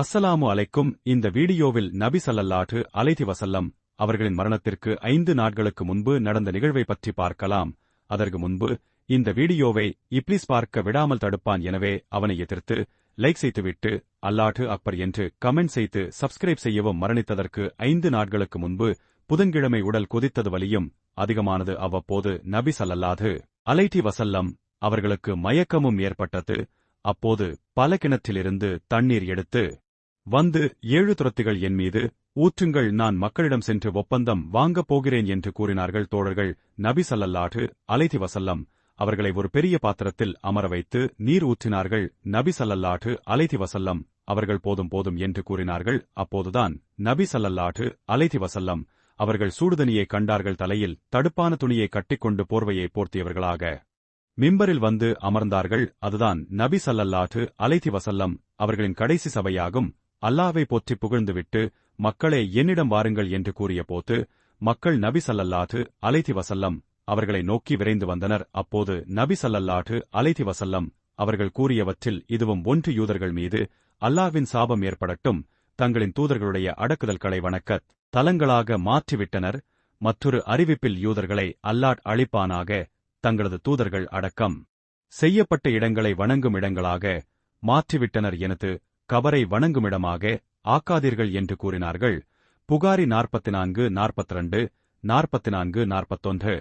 அஸ்ஸலாமு அலைக்கும். இந்த வீடியோவில் நபி ஸல்லல்லாஹு அலைதி வசல்லம் அவர்களின் மரணத்திற்கு ஐந்து நாட்களுக்கு முன்பு நடந்த நிகழ்வை பற்றி பார்க்கலாம். அதற்கு முன்பு இந்த வீடியோவை இப்ளீஸ் பார்க்க விடாமல் தடுப்பான் எனவே அவனை எதிர்த்து லைக் செய்துவிட்டு அல்லாட்டு அக்பர் என்று கமெண்ட் செய்து சப்ஸ்கிரைப் செய்யவும் மரணித்ததற்கு ஐந்து நாட்களுக்கு முன்பு புதன்கிழமை உடல் கொதித்தது வலியும் அதிகமானது அவ்வப்போது நபி சல்லல்லாது அலைட்டி வசல்லம் அவர்களுக்கு மயக்கமும் ஏற்பட்டது. அப்போது பல கிணற்றிலிருந்து தண்ணீர் எடுத்து வந்து ஏழு துரத்திகள் என் மீது ஊற்றுங்கள் நான் மக்களிடம் சென்று ஒப்பந்தம் வாங்கப் போகிறேன் என்று கூறினார்கள் தோழர்கள் நபி சல்லல்லாஹு அலைதி வசல்லம் அவர்களை ஒரு பெரிய பாத்திரத்தில் அமர வைத்து நீர் ஊற்றினார்கள் நபி சல்லல்லாஹு அலைதி வசல்லம் அவர்கள் போதும் போதும் என்று கூறினார்கள். அப்போதுதான் நபி சல்லல்லாஹு அலைதி வசல்லம் அவர்கள் சூடுதனியை கண்டார்கள் தலையில் தடுப்பான துணியை கட்டிக்கொண்டு போர்வையை போர்த்தியவர்களாக. மிம்பரில் வந்து அமர்ந்தார்கள். அதுதான் நபி சல்லல்லாஹு அலைதி வசல்லம் அவர்களின் கடைசி சபையாகும். அல்லாவை போற்றி புகழ்ந்துவிட்டு மக்களே என்னிடம் வாருங்கள் என்று கூறிய போது மக்கள் நபி சல்லல்லாது அலைதி வசல்லம் அவர்களை நோக்கி விரைந்து வந்தனர். அப்போது நபி சல்லல்லாது அலைதி வசல்லம் அவர்கள் கூறியவற்றில் இதுவும் ஒன்று யூதர்கள் மீது அல்லாவின் சாபம் ஏற்படட்டும் தங்களின் தூதர்களுடைய அடக்குதல்களை வணக்கத் தலங்களாக மாற்றிவிட்டனர் மற்றொரு அறிவிப்பில் யூதர்களை அல்லாட் அழிப்பானாக தங்களது தூதர்கள் அடக்கம் செய்யப்பட்ட இடங்களை வணங்கும் இடங்களாக மாற்றிவிட்டனர் எனது கபரை வணங்குமிடமாக ஆக்காதீர்கள் என்று கூறினார்கள். புகாரி நாற்பத்தி நான்கு நாற்பத்தி ரெண்டு நாற்பத்தி நான்கு நாற்பத்தொன்று.